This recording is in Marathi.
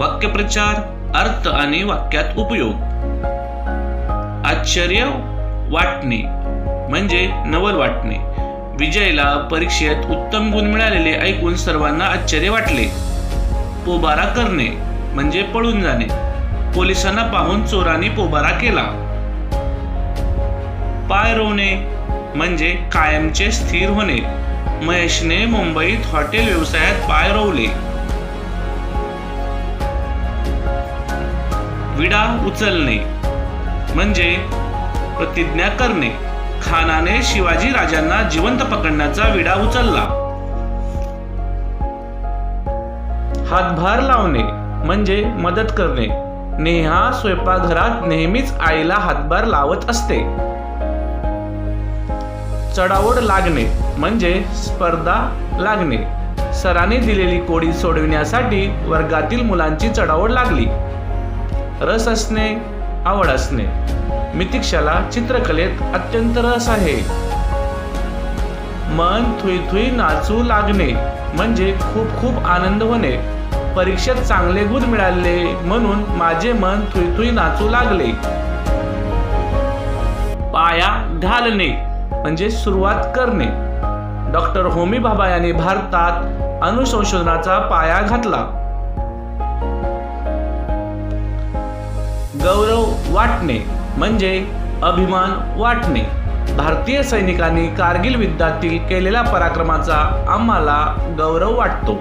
वाक्यप्रचार अर्थ आणि वाक्यात उपयोग. आश्चर्य वाटणे म्हणजे नवल वाटणे. विजयला परीक्षेत उत्तम गुण मिळालेले ऐकून सर्वांना आश्चर्य वाटले. पोबारा करणे म्हणजे पळून जाणे. पोलिसांना पाहून चोरांनी पोबारा केला. पाय रोवणे म्हणजे कायमचे स्थिर होणे. महेशने मुंबईत हॉटेल व्यवसायात पाय रोवले. विडा उचलणे. म्हणजे प्रतिज्ञा करणे. खानाने शिवाजी राजांना जिवंत पकडण्याचा विडा उचलला. हातभार लावणे. म्हणजे मदत करणे. नेहा स्वयंपाकघरात नेहमीच आईला हातभार लावत असते. चढाओढ लागणे. म्हणजे स्पर्धा लागणे. सरांनी दिलेली कोडी सोडविण्यासाठी वर्गातील मुलांची चढावड लागली. रस असणे आवड असणे. मितिक्षाला चित्रकलेत अत्यंत रस आहे. मन थुई थुई नाचू लागणे म्हणजे खूप खूप आनंद होणे. परीक्षेत चांगले गुण मिळाले म्हणून माझे मन थुई थुई नाचू लागले. पाया घालणे म्हणजे सुरुवात करणे. डॉक्टर होमी बाबा यांनी भारतात अणुसंशोधनाचा पाया घातला. गौरव वाटणे म्हणजे अभिमान वाटणे. भारतीय सैनिकांनी कारगिल युद्धातील केलेल्या पराक्रमाचा आम्हाला गौरव वाटतो.